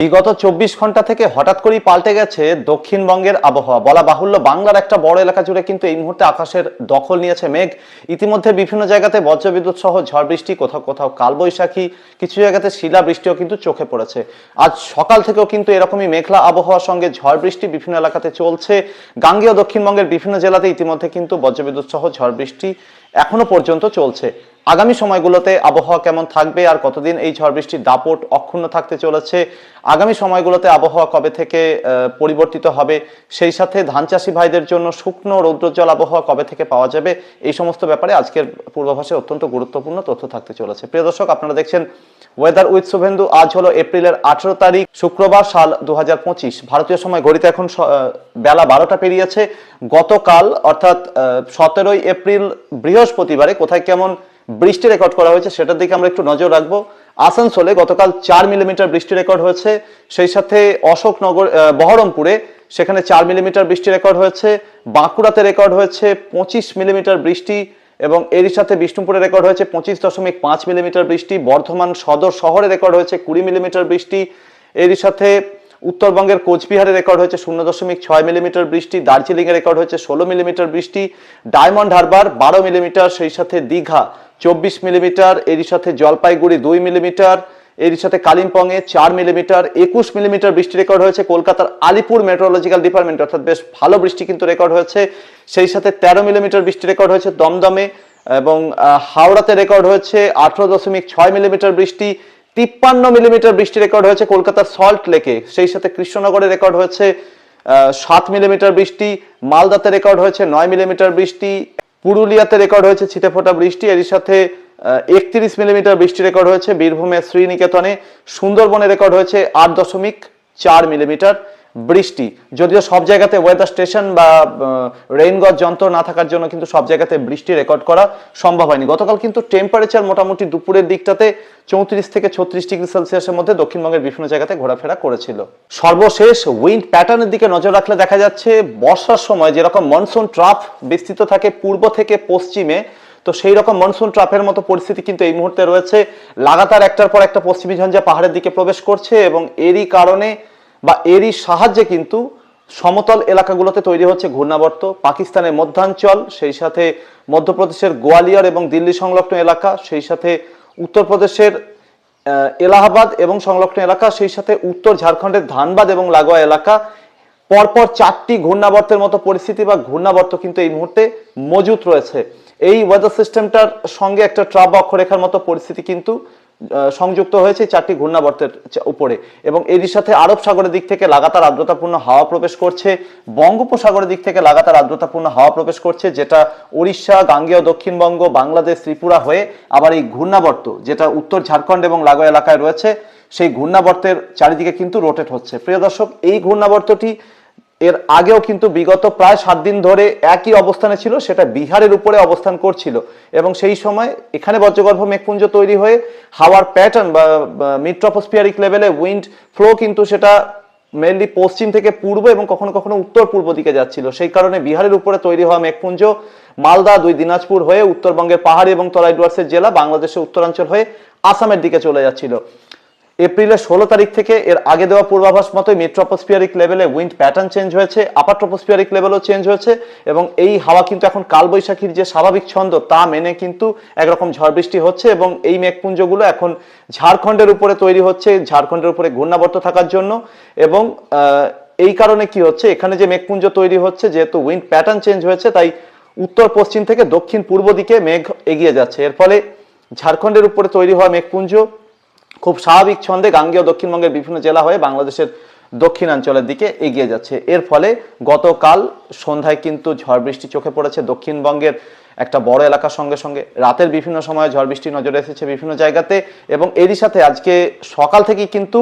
বিগত চব্বিশ ঘণ্টা থেকে হঠাৎ করেই পাল্টে গেছে দক্ষিণবঙ্গের আবহাওয়া। বলা বাহুল্য, বাংলার একটা বড় এলাকা জুড়ে কিন্তু এই মুহূর্তে আকাশের দখল নিয়েছে মেঘ। ইতিমধ্যে বিভিন্ন জায়গাতে বজ্রবিদ্যুৎ সহ ঝড় বৃষ্টি, কোথাও কোথাও কালবৈশাখী, কিছু জায়গাতে শিলা বৃষ্টিও কিন্তু চোখে পড়েছে। আজ সকাল থেকেও কিন্তু এরকমই মেঘলা আবহাওয়ার সঙ্গে ঝড় বৃষ্টি বিভিন্ন এলাকাতে চলছে। গাঙ্গেয় দক্ষিণবঙ্গের বিভিন্ন জেলাতে ইতিমধ্যে কিন্তু বজ্রবিদ্যুৎ সহ ঝড় বৃষ্টি এখনও পর্যন্ত চলছে। আগামী সময়গুলোতে আবহাওয়া কেমন থাকবে আর কতদিন এই ঝড় বৃষ্টির দাপট অক্ষুণ্ণ থাকতে চলেছে? আগামী সময়গুলোতে আবহাওয়া কবে থেকে পরিবর্তিত হবে? সেই সাথে ধান চাষি ভাইদের জন্য শুকনো রৌদ্রোজ্জ্বল আবহাওয়া কবে থেকে পাওয়া যাবে? এই সমস্ত ব্যাপারে আজকের পূর্বাভাসে অত্যন্ত গুরুত্বপূর্ণ তথ্য থাকতে চলেছে। প্রিয় দর্শক, আপনারা দেখছেন ওয়েদার উইথ শুভেন্দু। আজ হলো এপ্রিলের আঠেরো তারিখ, শুক্রবার সাল দু হাজার পঁচিশ। ভারতীয় সময় ঘড়িতে এখন বেলা বারোটা পেরিয়েছে। গতকাল, অর্থাৎ সতেরোই এপ্রিল বৃহস্পতিবারে কোথায় কেমন বৃষ্টি রেকর্ড করা হয়েছে, সেটার দিকে আমরা একটু নজর রাখব। আসানসোলে গতকাল চার মিলিমিটার বৃষ্টি রেকর্ড হয়েছে, সেই সাথে অশোকনগর বহরমপুরে সেখানে চার মিলিমিটার বৃষ্টি রেকর্ড হয়েছে, বাঁকুড়াতে রেকর্ড হয়েছে পঁচিশ মিলিমিটার বৃষ্টি এবং এরই সাথে বিষ্ণুপুরে রেকর্ড হয়েছে পঁচিশ দশমিক পাঁচ মিলিমিটার বৃষ্টি, বর্ধমান সদর শহরে রেকর্ড হয়েছে কুড়ি মিলিমিটার বৃষ্টি, এরই সাথে উত্তরবঙ্গের কোচবিহারে রেকর্ড হয়েছে শূন্য দশমিক ছয় মিলিমিটার বৃষ্টি, দার্জিলিংয়ে রেকর্ড হয়েছে ষোলো মিলিমিটার বৃষ্টি, ডায়মন্ড হারবার বারো মিলিমিটার, সেই সাথে দীঘা চব্বিশ মিলিমিটার, এরই সাথে জলপাইগুড়ি দুই মিলিমিটার, এরই সাথে কালিম্পংয়ে চার মিলিমিটার, একুশ মিলিমিটার বৃষ্টি রেকর্ড হয়েছে কলকাতার আলিপুর মেট্রোলজিক্যাল ডিপার্টমেন্ট অর্থাৎ বেশ ভালো বৃষ্টি কিন্তু রেকর্ড হয়েছে। সেই সাথে তেরো মিলিমিটার বৃষ্টি রেকর্ড হয়েছে দমদমে এবং হাওড়াতে রেকর্ড হয়েছে আঠারো দশমিক ছয় মিলিমিটার বৃষ্টি, তিপ্পান্ন মিলিমিটার বৃষ্টি রেকর্ড হয়েছে কলকাতার সল্ট লেকে। সেই সাথে কৃষ্ণনগরে রেকর্ড হয়েছে সাত মিলিমিটার বৃষ্টি, মালদাতে রেকর্ড হয়েছে নয় মিলিমিটার বৃষ্টি পুরুলিয়াতে রেকর্ড হয়েছে ছিটেফোঁটা বৃষ্টি। এরই সাথে একত্রিশ মিলিমিটার বৃষ্টি রেকর্ড হয়েছে বীরভূমের শ্রীনিকেতনে। সুন্দরবনে রেকর্ড হয়েছে আট দশমিক চার মিলিমিটার। বৃষ্টি। যদিও সব জায়গাতে ওয়েদার স্টেশন বা রেইনগজ যন্ত্র না থাকার জন্য কিন্তু সব জায়গাতে বৃষ্টি রেকর্ড করা সম্ভব হয়নি। গতকাল কিন্তু টেম্পারেচার মোটামুটি দুপুরের দিকটাতে চৌত্রিশ থেকে ছত্রিশ ডিগ্রি সেলসিয়াসের মধ্যে দক্ষিণবঙ্গের বিভিন্ন জায়গাতে ঘোরাফেরা করেছিল। সর্বশেষ উইন্ড প্যাটার্নের দিকে নজর রাখলে দেখা যাচ্ছে বর্ষার সময় যেরকম মনসুন ট্রাফ বিস্তৃত থাকে পূর্ব থেকে পশ্চিমে, তো সেই রকম মনসুন ট্রাফের মতো পরিস্থিতি কিন্তু এই মুহূর্তে রয়েছে। লাগাতার একটার পর একটা পশ্চিমী ঝঞ্ঝা পাহাড়ের দিকে প্রবেশ করছে এবং এরই কারণে বা এরই সাহায্যে কিন্তু সমতল এলাকাগুলোতে তৈরি হচ্ছে ঘূর্ণাবর্ত। পাকিস্তানের মধ্যাঞ্চল, সেই সাথে মধ্যপ্রদেশের গোয়ালিয়র এবং দিল্লি সংলগ্ন এলাকা, সেই সাথে উত্তরপ্রদেশের এলাহাবাদ এবং সংলগ্ন এলাকা, সেই সাথে উত্তর ঝাড়খণ্ডের ধানবাদ এবং লাগোয়া এলাকা। পরপর চারটি ঘূর্ণাবর্তের মতো পরিস্থিতি বা ঘূর্ণাবর্ত কিন্তু এই মুহূর্তে মজুত রয়েছে। এই ওয়েদার সিস্টেমটার সঙ্গে একটা ট্রাপ অক্ষরেখার মতো পরিস্থিতি কিন্তু সংযুক্ত হয়েছে চারটি ঘূর্ণাবর্তের উপরে। এবং এরই সাথে আরব সাগরের দিক থেকে লাগাতার আর্দ্রতাপূর্ণ হাওয়া প্রবেশ করছে। বঙ্গোপসাগরের দিক থেকে লাগাতার আর্দ্রতাপূর্ণ হাওয়া প্রবেশ করছে, যেটা উড়িষ্যা গাঙ্গেয়, দক্ষিণবঙ্গ, বাংলাদেশ, ত্রিপুরা হয়ে আবার এই ঘূর্ণাবর্ত, যেটা উত্তর ঝাড়খণ্ড এবং লাগোয়া এলাকায় রয়েছে, সেই ঘূর্ণাবর্তের চারিদিকে কিন্তু রোটেট হচ্ছে। প্রিয় দর্শক, এই ঘূর্ণাবর্তটি এর আগেও কিন্তু বিগত প্রায় সাত দিন ধরে একই অবস্থানে ছিল, সেটা বিহারের উপরে অবস্থান করছিল। এবং সেই সময় এখানে বজ্রগর্ভ মেঘপুঞ্জ তৈরি হয়ে হাওয়ার প্যাটার্ন বা মিড ট্রপোস্ফিয়ারিক লেভেলে উইন্ড ফ্লো কিন্তু সেটা মেনলি পশ্চিম থেকে পূর্ব এবং কখনো কখনো উত্তর পূর্ব দিকে যাচ্ছিল। সেই কারণে বিহারের উপরে তৈরি হওয়া মেঘপুঞ্জ, মালদা, দুই দিনাজপুর হয়ে উত্তরবঙ্গের পাহাড়ি এবং তরাই ডুয়ার্সের জেলা বাংলাদেশের উত্তরাঞ্চল হয়ে আসামের দিকে চলে যাচ্ছিল। এপ্রিলের ষোলো তারিখ থেকে এর আগে দেওয়া পূর্বাভাস মতোই মিড লেভেলে উইন্ড প্যাটার্ন চেঞ্জ হয়েছে আপার ট্রপোস্ফিয়ারিক লেভেলও চেঞ্জ হয়েছে এবং এই হাওয়া কিন্তু এখন কালবৈশাখীর যে স্বাভাবিক ছন্দ তা মেনে কিন্তু একরকম ঝড় বৃষ্টি হচ্ছে এবং এই মেঘপুঞ্জগুলো এখন ঝাড়খণ্ডের উপরে তৈরি হচ্ছে, ঝাড়খণ্ডের উপরে ঘূর্ণাবর্ত থাকার জন্য এবং এই কারণে কি হচ্ছে, এখানে যে মেঘপুঞ্জ তৈরি হচ্ছে যেহেতু উইন্ড প্যাটার্ন চেঞ্জ হয়েছে তাই উত্তর পশ্চিম থেকে দক্ষিণ পূর্ব দিকে মেঘ এগিয়ে যাচ্ছে। এর ফলে ঝাড়খণ্ডের উপরে তৈরি হওয়া মেঘপুঞ্জ খুব স্বাভাবিক ছন্দে গাঙ্গেয় দক্ষিণবঙ্গের বিভিন্ন জেলা হয়ে বাংলাদেশের দক্ষিণাঞ্চলের দিকে এগিয়ে যাচ্ছে। এর ফলে গতকাল সন্ধ্যায় কিন্তু ঝড় বৃষ্টি চোখে পড়েছে। দক্ষিণবঙ্গের একটা বড় এলাকার সঙ্গে সঙ্গে রাতের বিভিন্ন সময়ে ঝড় বৃষ্টি নজরে এসেছে বিভিন্ন জায়গাতে এবং এরই সাথে আজকে সকাল থেকেই কিন্তু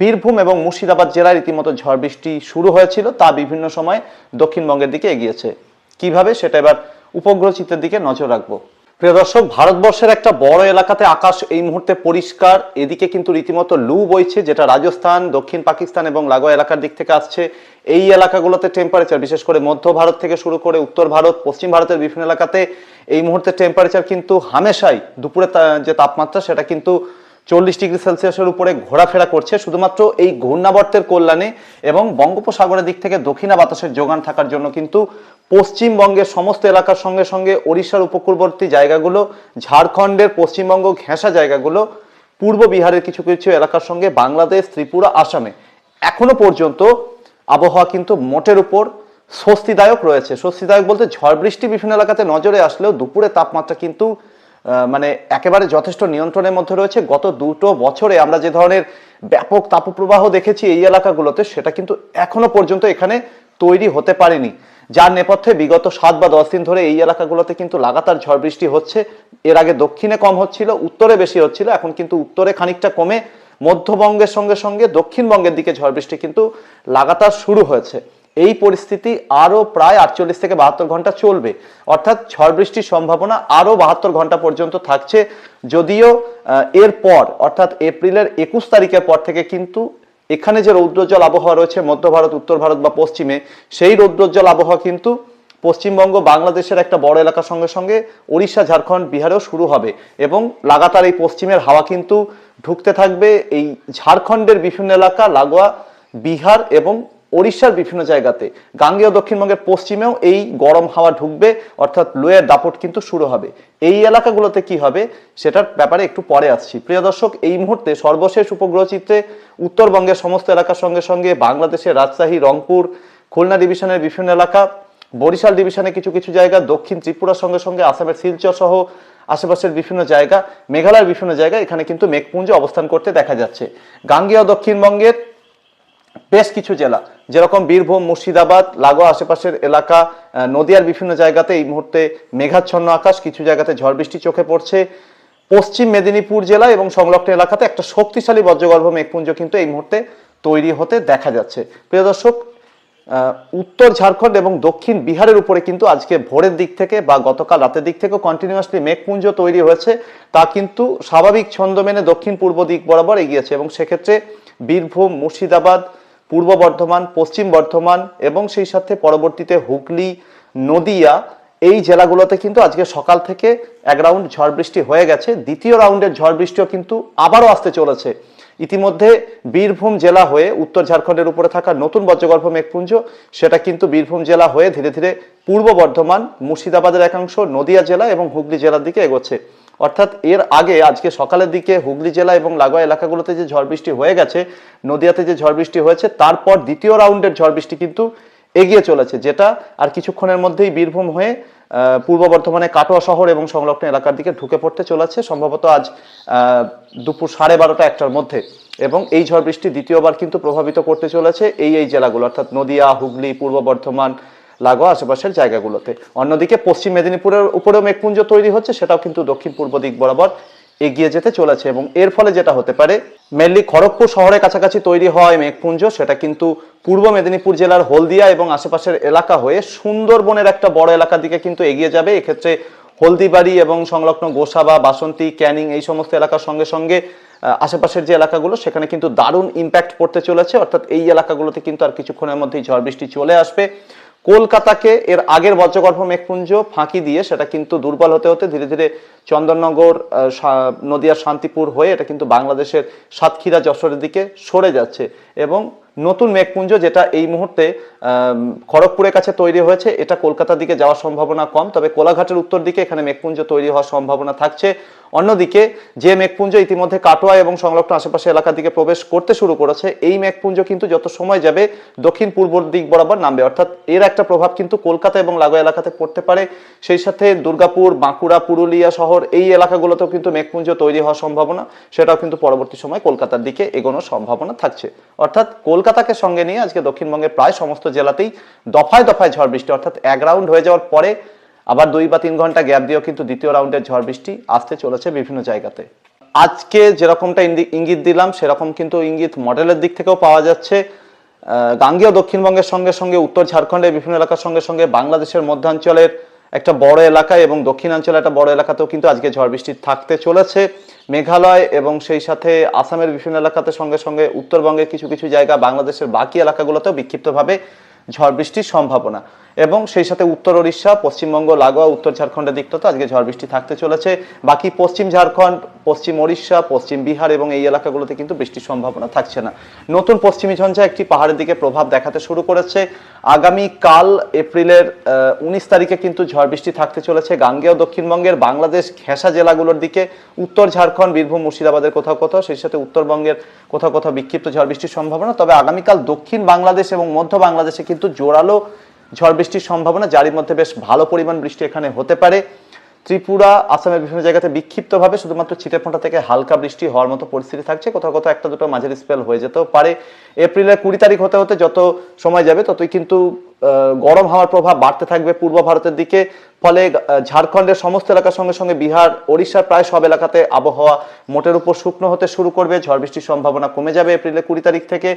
বীরভূম এবং মুর্শিদাবাদ জেলায় রীতিমতো ঝড় বৃষ্টি শুরু হয়েছিল। তা বিভিন্ন সময় দক্ষিণবঙ্গের দিকে এগিয়েছে। কীভাবে সেটা এবার উপগ্রহ চিত্রের দিকে নজর রাখব। প্রিয় দর্শক, ভারতবর্ষের একটা বড় এলাকাতে আকাশ এই মুহূর্তে পরিষ্কার। এদিকে কিন্তু রীতিমতো লু বইছে, যেটা রাজস্থান, দক্ষিণ পাকিস্তান এবং লাগোয়া এলাকার দিক থেকে আসছে। এই এলাকাগুলোতে টেম্পারেচার বিশেষ করে মধ্য ভারত থেকে শুরু করে উত্তর ভারত, পশ্চিম ভারতের বিভিন্ন এলাকাতে এই মুহূর্তে টেম্পারেচার কিন্তু হামেশাই দুপুরে যে তাপমাত্রা, সেটা কিন্তু চল্লিশ ডিগ্রি সেলসিয়াসের উপরে ঘোরাফেরা করছে। শুধুমাত্র এই ঘূর্ণাবর্তের কল্যাণে এবং বঙ্গোপসাগরের দিক থেকে দক্ষিণা বাতাসের যোগান থাকার জন্য কিন্তু পশ্চিমবঙ্গের সমস্ত এলাকার সঙ্গে সঙ্গে ওড়িশার উপকূলবর্তী জায়গাগুলো, ঝাড়খণ্ডের পশ্চিমবঙ্গ ঘেঁষা জায়গাগুলো, পূর্ব বিহারের কিছু কিছু এলাকার সঙ্গে বাংলাদেশ, ত্রিপুরা, আসামে। এখনও পর্যন্ত আবহাওয়া কিন্তু মোটের উপর স্বস্তিদায়ক রয়েছে। স্বস্তিদায়ক বলতে ঝড় বৃষ্টি বিভিন্ন এলাকাতে নজরে আসলেও দুপুরে তাপমাত্রা কিন্তু মানে একেবারে যথেষ্ট নিয়ন্ত্রণের মধ্যে রয়েছে। গত দুটো বছরে আমরা যে ধরনের ব্যাপক তাপপ্রবাহ দেখেছি এই এলাকাগুলোতে, সেটা কিন্তু এখনও পর্যন্ত এখানে তৈরি হতে পারেনি। যার নেপথ্যে বিগত সাত বা দশ দিন ধরে এই এলাকাগুলোতে কিন্তু লাগাতার ঝড় বৃষ্টি হচ্ছে। এর আগে দক্ষিণে কম হচ্ছিল, উত্তরে বেশি হচ্ছিল, এখন কিন্তু উত্তরে খানিকটা কমে। মধ্যবঙ্গের সঙ্গে সঙ্গে দক্ষিণবঙ্গের দিকে ঝড় বৃষ্টি কিন্তু লাগাতার শুরু হয়েছে। এই পরিস্থিতি আরও প্রায় আটচল্লিশ থেকে বাহাত্তর ঘণ্টা চলবে। অর্থাৎ ঝড় বৃষ্টির সম্ভাবনা আরও বাহাত্তর ঘণ্টা পর্যন্ত থাকছে। যদিও এরপর, অর্থাৎ এপ্রিলের একুশ তারিখের পর থেকে কিন্তু এখানে যে রৌদ্রোজ্জ্বল আবহাওয়া রয়েছে, মধ্য ভারত, উত্তর ভারত বা পশ্চিমে, সেই রৌদ্রোজ্জ্বল আবহাওয়া কিন্তু পশ্চিমবঙ্গ, বাংলাদেশের একটা বড় এলাকার সঙ্গে সঙ্গে উড়িষ্যা ঝাড়খণ্ড, বিহারেও শুরু হবে। এবং লাগাতার এই পশ্চিমের হাওয়া কিন্তু ঢুকতে থাকবে। এই ঝাড়খণ্ডের বিভিন্ন এলাকা, লাগোয়া, বিহার এবং ওড়িশার বিভিন্ন জায়গাতে। গাঙ্গেয় দক্ষিণবঙ্গের পশ্চিমেও এই গরম হাওয়া ঢুকবে, অর্থাৎ লোয়ের দাপট কিন্তু শুরু হবে। এই এলাকাগুলোতে কি হবে, সেটার ব্যাপারে একটু পরে আসছি। প্রিয় দর্শক, এই মুহূর্তে সর্বশেষ উপগ্রহ চিত্রে উত্তরবঙ্গের সমস্ত এলাকার সঙ্গে সঙ্গে বাংলাদেশের রাজশাহী, রংপুর, খুলনা ডিভিশনের বিভিন্ন এলাকা, বরিশাল ডিভিশনে কিছু কিছু জায়গা, দক্ষিণ ত্রিপুরার সঙ্গে সঙ্গে আসামের শিলচর সহ আশেপাশের বিভিন্ন জায়গা, মেঘালয়ের বিভিন্ন জায়গা, এখানে কিন্তু মেঘপুঞ্জ অবস্থান করতে দেখা যাচ্ছে। গাঙ্গেয় দক্ষিণবঙ্গের বেশ কিছু জেলা, যেরকম বীরভূম, মুর্শিদাবাদ, লাগোয়া আশেপাশের এলাকা নদিয়ার বিভিন্ন জায়গাতে এই মুহূর্তে মেঘাচ্ছন্ন আকাশ, কিছু জায়গাতে ঝড় বৃষ্টি চোখে পড়ছে। পশ্চিম মেদিনীপুর জেলা এবং সংলগ্ন এলাকাতে একটা শক্তিশালী বজ্রগর্ভ মেঘপুঞ্জ কিন্তু এই মুহূর্তে তৈরি হতে দেখা যাচ্ছে। প্রিয় দর্শক উত্তর ঝাড়খণ্ড এবং দক্ষিণ বিহারের উপরে কিন্তু আজকে ভোরের দিক থেকে বা গতকাল রাতের দিক থেকেও কন্টিনিউয়াসলি মেঘপুঞ্জ তৈরি হয়েছে। তা কিন্তু স্বাভাবিক ছন্দ মেনে দক্ষিণ পূর্ব দিক বরাবর এগিয়েছে এবং সেক্ষেত্রে বীরভূম, মুর্শিদাবাদ পূর্ব বর্ধমান, পশ্চিম বর্ধমান এবং সেই সাথে পরবর্তীতে হুগলি, নদিয়া, এই জেলাগুলোতে কিন্তু আজকে সকাল থেকে এক রাউন্ড ঝড় বৃষ্টি হয়ে গেছে। দ্বিতীয় রাউন্ডের ঝড় বৃষ্টিও কিন্তু আবারও আসতে চলেছে। ইতিমধ্যে বীরভূম জেলা হয়ে উত্তর ঝাড়খণ্ডের উপরে থাকা নতুন বজ্রগর্ভ মেঘপুঞ্জ, সেটা কিন্তু বীরভূম জেলা হয়ে ধীরে ধীরে পূর্ব বর্ধমান, মুর্শিদাবাদের একাংশ, নদিয়া জেলা এবং হুগলি জেলার দিকে এগোচ্ছে। অর্থাৎ এর আগে, আজকে সকালের দিকে হুগলি জেলা এবং লাগোয়া এলাকাগুলোতে যে ঝড় বৃষ্টি হয়ে গেছে, নদিয়াতে যে ঝড় বৃষ্টি হয়েছে, তারপর দ্বিতীয় রাউন্ডের ঝড় বৃষ্টি কিন্তু এগিয়ে চলেছে, যেটা আর কিছুক্ষণের মধ্যেই বীরভূম হয়ে পূর্ব বর্ধমানে কাটোয়া শহর এবং সংলগ্ন এলাকার দিকে ঢুকে পড়তে চলেছে, সম্ভবত আজ দুপুর সাড়ে বারোটা একটার মধ্যে। এবং এই ঝড় বৃষ্টি দ্বিতীয়বার কিন্তু প্রভাবিত করতে চলেছে এই এই জেলাগুলো, অর্থাৎ নদিয়া, হুগলি, পূর্ব বর্ধমান লাগোয়া আশেপাশের জায়গাগুলোতে। অন্যদিকে পশ্চিম মেদিনীপুরের উপরেও মেঘপুঞ্জ তৈরি হচ্ছে, সেটাও কিন্তু দক্ষিণ পূর্ব দিক বরাবর এগিয়ে যেতে চলেছে এবং এর ফলে যেটা হতে পারে, মেনলি খড়গপুর শহরের কাছাকাছি তৈরি এই মেঘপুঞ্জ, সেটা কিন্তু পূর্ব মেদিনীপুর জেলার হলদিয়া এবং আশেপাশের এলাকা হয়ে সুন্দরবনের একটা বড় এলাকার দিকে কিন্তু এগিয়ে যাবে। এক্ষেত্রে হলদিবাড়ি এবং সংলগ্ন গোসাবা, বাসন্তী, ক্যানিং এই সমস্ত এলাকার সঙ্গে সঙ্গে আশেপাশের যে এলাকাগুলো, সেখানে কিন্তু দারুণ ইম্প্যাক্ট পড়তে চলেছে। অর্থাৎ এই এলাকাগুলোতে কিন্তু আর কিছুক্ষণের মধ্যেই ঝড় বৃষ্টি চলে আসবে। কলকাতাকে এর আগের বজ্রগর্ভ মেঘপুঞ্জ ফাঁকি দিয়ে, সেটা কিন্তু দুর্বল হতে হতে ধীরে ধীরে চন্দননগর নদিয়ার শান্তিপুর হয়ে এটা কিন্তু বাংলাদেশের সাতক্ষীরা যশোরের দিকে সরে যাচ্ছে। এবং নতুন মেঘপুঞ্জ যেটা এই মুহূর্তে খড়গপুরের কাছে তৈরি হয়েছে, এটা কলকাতার দিকে যাওয়ার সম্ভাবনা কম, তবে কোলাঘাটের উত্তর দিকে এখানে মেঘপুঞ্জ তৈরি হওয়ার সম্ভাবনা থাকছে। অন্যদিকে, যে মেঘপুঞ্জ ইতিমধ্যে কাটোয়া এবং সংলগ্ন আশেপাশে এলাকার দিকে প্রবেশ করতে শুরু করেছে, এই মেঘপুঞ্জ কিন্তু যত সময় যাবে দক্ষিণ পূর্ব দিক বরাবর নামবে। অর্থাৎ এর একটা প্রভাব কিন্তু কলকাতা এবং লাগোয়া এলাকাতে পড়তে পারে। সেই সাথে দুর্গাপুর, বাঁকুড়া, পুরুলিয়া শহর, এই এলাকাগুলোতেও কিন্তু মেঘপুঞ্জ তৈরি হওয়ার সম্ভাবনা, সেটাও কিন্তু পরবর্তী সময় কলকাতার দিকে এগোনোর সম্ভাবনা থাকছে। অর্থাৎ কলকাতাকে সঙ্গে নিয়ে আজকে দক্ষিণবঙ্গের প্রায় সমস্ত জেলাতেই দফায় দফায় ঝড় বৃষ্টি, অর্থাৎ এক রাউন্ড হয়ে যাওয়ার পরে আবার দুই বা তিন ঘণ্টা গ্যাপ দিয়েও কিন্তু দ্বিতীয় রাউন্ডের ঝড় বৃষ্টি আসতে চলেছে বিভিন্ন জায়গাতে। আজকে যেরকমটা ইঙ্গিত দিলাম, সেরকম কিন্তু ইঙ্গিত মডেলের দিক থেকেও পাওয়া যাচ্ছে। গাঙ্গেয় দক্ষিণবঙ্গের সঙ্গে সঙ্গে, উত্তর ঝাড়খণ্ডের বিভিন্ন এলাকার সঙ্গে সঙ্গে, বাংলাদেশের মধ্যাঞ্চলের একটা বড় এলাকায় এবং দক্ষিণাঞ্চলে একটা বড় এলাকাতেও কিন্তু আজকে ঝড় বৃষ্টি থাকতে চলেছে। মেঘালয় এবং সেই সাথে আসামের বিভিন্ন এলাকাতে সঙ্গে সঙ্গে উত্তরবঙ্গের কিছু কিছু জায়গা বাংলাদেশের বাকি এলাকাগুলোতেও বিক্ষিপ্তভাবে ঝড় বৃষ্টির সম্ভাবনা। এবং সেই সাথে উত্তর ওড়িশা, পশ্চিমবঙ্গ, লাগোয়া, উত্তর ঝাড়খণ্ডের দিকটা তো আজকে ঝড় বৃষ্টি থাকতে চলেছে। বাকি পশ্চিম ঝাড়খণ্ড, পশ্চিম ওড়িশা, পশ্চিম বিহার এবং এই এলাকাগুলোতে কিন্তু বৃষ্টির সম্ভাবনা থাকছে না। নতুন পশ্চিমী ঝঞ্ঝা একটি পাহাড়ের দিকে প্রভাব দেখাতে শুরু করেছে। আগামী কাল, এপ্রিলের উনিশ তারিখে কিন্তু ঝড় বৃষ্টি থাকতে চলেছে গাঙ্গেয় দক্ষিণবঙ্গের বাংলাদেশ, ঘেঁষা জেলাগুলোর দিকে। উত্তর ঝাড়খণ্ড, বীরভূম, মুর্শিদাবাদের কোথাও কোথাও, সেই সাথে উত্তরবঙ্গের কোথাও কোথাও বিক্ষিপ্ত ঝড় বৃষ্টির সম্ভাবনা। তবে আগামীকাল দক্ষিণ বাংলাদেশ এবং মধ্য বাংলাদেশে কিন্তু জোরালো ঝড় বৃষ্টির সম্ভাবনা যার মধ্যে বেশ ভালো পরিমাণ বৃষ্টি এখানে হতে পারে। ত্রিপুরা, আসামের বিভিন্ন জায়গাতে বিক্ষিপ্তভাবে শুধুমাত্র ছিটেফোঁটা থেকে হালকা বৃষ্টি হওয়ার মতো পরিস্থিতি থাকছে। কোথাও কোথাও একটা দুটো মাঝারি স্পেল হয়ে যেতেও পারে। এপ্রিলের কুড়ি তারিখ হতে হতে যত সময় যাবে, ততই কিন্তু গরম হাওয়ার প্রভাব বাড়তে থাকবে পূর্ব ভারতের দিকে, ফলে ঝাড়খণ্ডের সমস্ত এলাকার সঙ্গে সঙ্গে বিহার, ওড়িশার প্রায় সব এলাকাতে আবহাওয়া মোটের উপর শুকনো হতে শুরু করবে। ঝড় বৃষ্টির সম্ভাবনা কমে যাবে এপ্রিলের কুড়ি তারিখ থেকে।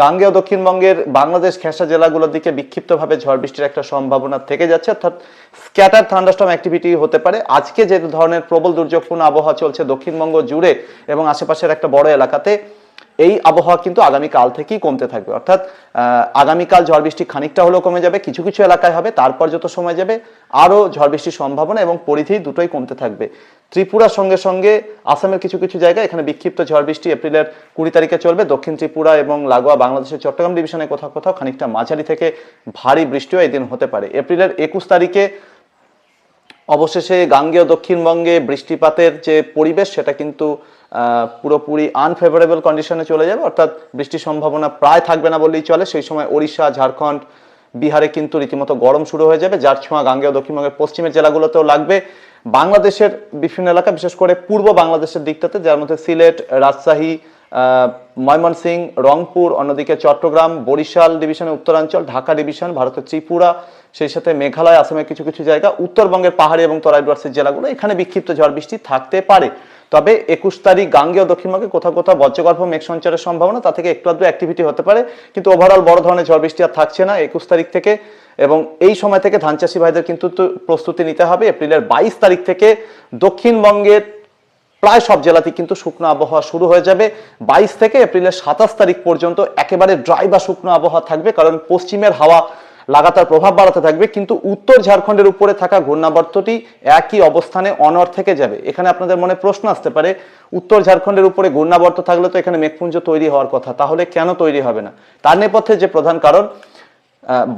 গাঙ্গেয় দক্ষিণবঙ্গের বাংলাদেশ খেসা জেলাগুলোর দিকে বিক্ষিপ্তভাবে ঝড় বৃষ্টির একটা সম্ভাবনা থেকে যাচ্ছে, অর্থাৎ স্ক্যাটার থান্ডাস্টম অ্যাক্টিভিটি হতে পারে। আজকে যে ধরনের প্রবল দুর্যোগপূর্ণ আবহাওয়া চলছে দক্ষিণবঙ্গ জুড়ে এবং আশেপাশের একটা বড় এলাকাতে এই আবহাওয়া কিন্তু আগামীকাল থেকেই কমতে থাকবে। অর্থাৎ আগামীকাল ঝড় বৃষ্টি খানিকটা হলেও কমে যাবে, কিছু কিছু এলাকায় হবে, তারপর যত সময় যাবে, আরও ঝড় বৃষ্টির সম্ভাবনা এবং পরিধি দুটোই কমতে থাকবে। ত্রিপুরার সঙ্গে সঙ্গে আসামের কিছু কিছু জায়গায় এখানে বিক্ষিপ্ত ঝড় বৃষ্টি এপ্রিলের কুড়ি তারিখে চলবে। দক্ষিণ ত্রিপুরা এবং লাগোয়া বাংলাদেশের চট্টগ্রাম ডিভিশনে কোথাও কোথাও খানিকটা মাঝারি থেকে ভারী বৃষ্টিও এই দিন হতে পারে। এপ্রিলের একুশ তারিখে অবশেষে গাঙ্গেয় দক্ষিণবঙ্গে বৃষ্টিপাতের যে পরিবেশ, সেটা কিন্তু পুরোপুরি আনফেভারেবল কন্ডিশনে চলে যাবে, অর্থাৎ বৃষ্টির সম্ভাবনা প্রায় থাকবে না বললেই চলে। সেই সময় ওড়িশা, ঝাড়খণ্ড, বিহারে কিন্তু রীতিমতো গরম শুরু হয়ে যাবে, যার ছোঁয়া গাঙ্গেয়, দক্ষিণবঙ্গের পশ্চিমের জেলাগুলোতেও লাগবে। বাংলাদেশের বিভিন্ন এলাকা, বিশেষ করে পূর্ব বাংলাদেশের দিকটাতে, যার মধ্যে সিলেট, রাজশাহী ময়মনসিং রংপুর, অন্যদিকে চট্টগ্রাম, বরিশাল ডিভিশনের উত্তরাঞ্চল, ঢাকা ডিভিশন, ভারতের ত্রিপুরা, সেই সাথে মেঘালয়, আসামের কিছু কিছু জায়গা, উত্তরবঙ্গের পাহাড়ি এবং তরাই ডুয়ার্সের জেলাগুলো, এখানে বিক্ষিপ্ত ঝড় বৃষ্টি থাকতে পারে। তবে একুশ তারিখ গাঙ্গেয় দক্ষিণবঙ্গে কোথাও কোথাও বজ্রগর্ভ মেঘ সঞ্চারের সম্ভাবনা, তা থেকে একটু আধটু অ্যাক্টিভিটি হতে পারে। কিন্তু ওভারঅল বড় ধরনের ঝড় বৃষ্টি আর থাকছে না একুশ তারিখ থেকে। এবং এই সময় থেকে ধান চাষি ভাইদের কিন্তু প্রস্তুতি নিতে হবে। এপ্রিলের বাইশ তারিখ থেকে দক্ষিণবঙ্গের প্রায় সব জেলাতেই কিন্তু শুকনো আবহাওয়া শুরু হয়ে যাবে। বাইশ থেকে এপ্রিলের সাতাশ তারিখ পর্যন্ত একেবারে ড্রাই বা শুকনো আবহাওয়া থাকবে, কারণ পশ্চিমের হাওয়া লাগাতার প্রভাব বাড়াতে থাকবে, কিন্তু উত্তর ঝাড়খণ্ডের উপরে থাকা ঘূর্ণাবর্তটি একই অবস্থানে অনর থেকে যাবে। এখানে আপনাদের মনে প্রশ্ন আসতে পারে, উত্তর ঝাড়খণ্ডের উপরে ঘূর্ণাবর্ত থাকলে তো এখানে মেঘপুঞ্জ তৈরি হওয়ার কথা, তাহলে কেন তৈরি হবে না? তার নেপথ্যে যে প্রধান কারণ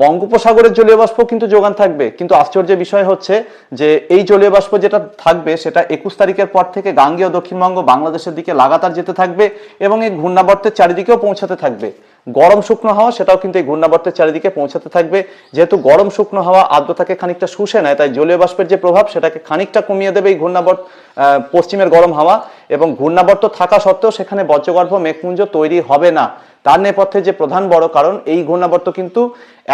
বঙ্গোপসাগরের জলীয় বাষ্প কিন্তু যোগান থাকবে, কিন্তু আশ্চর্যের বিষয় হচ্ছে যে এই জলীয় বাষ্প যেটা থাকবে, সেটা একুশ তারিখের পর থেকে গাঙ্গেয় দক্ষিণবঙ্গ বাংলাদেশের দিকে লাগাতার যেতে থাকবে এবং এই ঘূর্ণাবর্তের চারিদিকেও পৌঁছাতে থাকবে। গরম শুকনো হাওয়া, সেটাও কিন্তু এই ঘূর্ণাবর্তের চারিদিকে পৌঁছাতে থাকবে। যেহেতু গরম শুকনো হাওয়া আর্দ্রতাকে খানিকটা শুষে নেয়, তাই জলীয় বাষ্পের যে প্রভাব, সেটাকে খানিকটা কমিয়ে দেবে এই ঘূর্ণাবর্ত পশ্চিমের গরম হাওয়া। এবং ঘূর্ণাবর্ত থাকা সত্ত্বেও সেখানে বজ্রগর্ভ মেঘপুঞ্জ তৈরি হবে না। তার নেপথ্যে যে প্রধান বড় কারণ, এই ঘূর্ণাবর্ত কিন্তু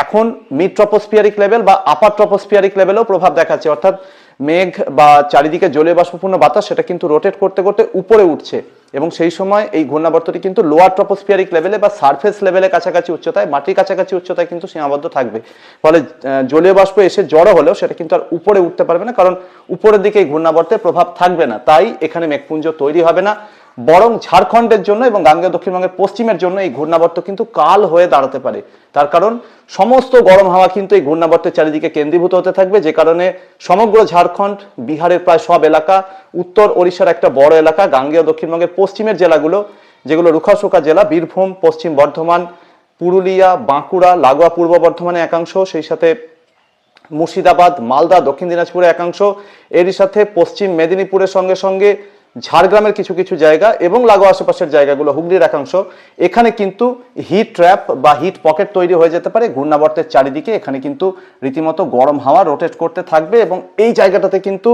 এখন মিড ট্রপোস্পিয়ারিক লেভেল বা আপার ট্রপোস্পিয়ারিক লেভেলেও প্রভাব দেখাচ্ছে। অর্থাৎ মেঘ বা চারিদিকে জলীয় বাষ্পপূর্ণ বাতাস, সেটা কিন্তু রোটেট করতে করতে উপরে উঠছে। এবং সেই সময় এই ঘূর্ণাবর্তটি কিন্তু লোয়ার ট্রপোস্ফিয়ারিক লেভেলে বা সারফেস লেভেলে কাছাকাছি উচ্চতায়, মাটির কাছাকাছি উচ্চতায় কিন্তু সীমাবদ্ধ থাকবে। ফলে জলীয় বাষ্প এসে জড়ো হলেও সেটা কিন্তু আর উপরে উঠতে পারবে না, কারণ উপরের দিকে এই ঘূর্ণাবর্তের প্রভাব থাকবে না। তাই এখানে মেঘপুঞ্জ তৈরি হবে না। বরং ঝাড়খণ্ডের জন্য এবং গাঙ্গেয় দক্ষিণবঙ্গের পশ্চিমের জন্য এই ঘূর্ণাবর্ত কিন্তু কাল হয়ে দাঁড়াতে পারে। তার কারণ সমস্ত গরম হাওয়া কিন্তু এই ঘূর্ণাবর্তের চারিদিকে কেন্দ্রীভূত হতে থাকবে, যে কারণে সমগ্র ঝাড়খণ্ড, বিহারের প্রায় সব এলাকা, উত্তর ওড়িশার একটা বড় এলাকা, গাঙ্গেয় দক্ষিণবঙ্গের পশ্চিমের জেলাগুলো, যেগুলো রুখাশুকা জেলা, বীরভূম, পশ্চিম বর্ধমান, পুরুলিয়া, বাঁকুড়া, লাগোয়া পূর্ব বর্ধমানে একাংশ, সেই সাথে মুর্শিদাবাদ, মালদা, দক্ষিণ দিনাজপুরের একাংশ, এরই সাথে পশ্চিম মেদিনীপুরের সঙ্গে সঙ্গে ঝাড়গ্রামের কিছু কিছু জায়গা এবং লাগোয়া আশেপাশের জায়গাগুলো, হুগলির একাংশ, এখানে কিন্তু হিট ট্র্যাপ বা হিট পকেট তৈরি হয়ে যেতে পারে। ঘূর্ণাবর্তের চারিদিকে এখানে কিন্তু রীতিমতো গরম হাওয়া রোটেট করতে থাকবে এবং এই জায়গাটাতে কিন্তু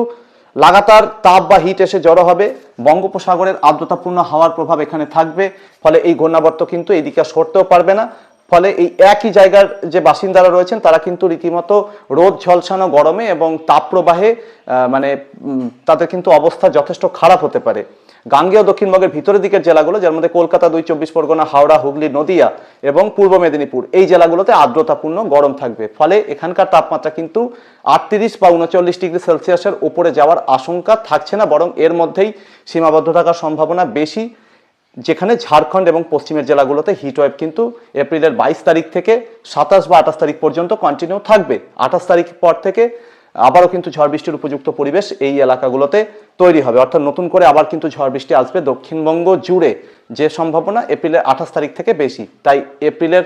লাগাতার তাপ বা হিট এসে জড়ো হবে। বঙ্গোপসাগরের আর্দ্রতাপূর্ণ হাওয়ার প্রভাব এখানে থাকবে, ফলে এই ঘূর্ণাবর্ত কিন্তু এদিকে সরতেও পারবে না। ফলে এই একই জায়গার যে বাসিন্দারা রয়েছেন, তারা কিন্তু রীতিমতো রোদ ঝলসানো গরমে এবং তাপপ্রবাহে মানে তাদের কিন্তু অবস্থা যথেষ্ট খারাপ হতে পারে। গাঙ্গেয় দক্ষিণবঙ্গের ভিতরের দিকের জেলাগুলো, যার মধ্যে কলকাতা দুই, চব্বিশ পরগনা, হাওড়া, হুগলি, নদিয়া এবং পূর্ব মেদিনীপুর, এই জেলাগুলোতে আর্দ্রতাপূর্ণ গরম থাকবে। ফলে এখানকার তাপমাত্রা কিন্তু আটত্রিশ বা উনচল্লিশ ডিগ্রি সেলসিয়াসের উপরে যাওয়ার আশঙ্কা থাকছে না, বরং এর মধ্যেই সীমাবদ্ধ থাকার সম্ভাবনা বেশি। যেখানে ঝাড়খণ্ড এবং পশ্চিমের জেলাগুলোতে হিট ওয়েভ কিন্তু এপ্রিলের বাইশ তারিখ থেকে সাতাশ বা আঠাশ তারিখ পর্যন্ত কন্টিনিউ থাকবে। আঠাশ তারিখ পর থেকে আবারও কিন্তু ঝড় বৃষ্টির উপযুক্ত পরিবেশ এই এলাকাগুলোতে তৈরি হবে। অর্থাৎ নতুন করে আবার কিন্তু ঝড় বৃষ্টি আসবে দক্ষিণবঙ্গ জুড়ে। যে সম্ভাবনা এপ্রিলের আঠাশ তারিখ থেকে বেশি। তাই এপ্রিলের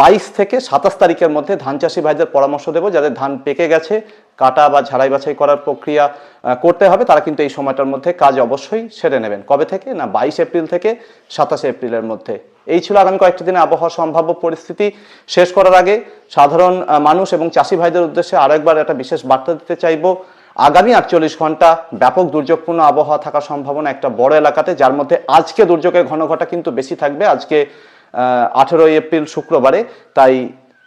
বাইশ থেকে সাতাশ তারিখের মধ্যে ধান চাষি ভাইদের পরামর্শ দেবো। যাদের ধান পেকে গেছে কাটা বা ঝাড়াই বাছাই করার প্রক্রিয়া করতে হবে। তারা কিন্তু এই সময়টার মধ্যে কাজ অবশ্যই সেরে নেবেন। কবে থেকে? না, বাইশ এপ্রিল থেকে সাতাশে এপ্রিলের মধ্যে। এই ছিল আগামী কয়েকটি দিনে আবহাওয়ার সম্ভাব্য পরিস্থিতি। শেষ করার আগে সাধারণ মানুষ এবং চাষি ভাইদের উদ্দেশ্যে আরও একবার একটা বিশেষ বার্তা দিতে চাইব। আগামী আটচল্লিশ ঘণ্টা ব্যাপক দুর্যোগপূর্ণ আবহাওয়া থাকার সম্ভাবনা একটা বড় এলাকাতে, যার মধ্যে আজকে দুর্যোগের ঘনঘটা কিন্তু বেশি থাকবে। আজকে আঠেরোই এপ্রিল শুক্রবারে। তাই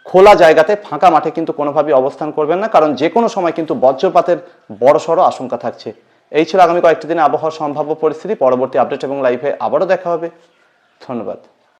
খোলা জায়গাতে ফাঁকা মাঠে কিন্তু কোনোভাবেই অবস্থান করবেন না, কারণ যে কোনো সময় কিন্তু বজ্রপাতের বড়সড় আশঙ্কা থাকছে। এই ছিল আগামী কয়েকটি দিনে আবহাওয়ার সম্ভাব্য পরিস্থিতি। পরবর্তী আপডেট এবং লাইভে আবারও দেখা হবে। ধন্যবাদ।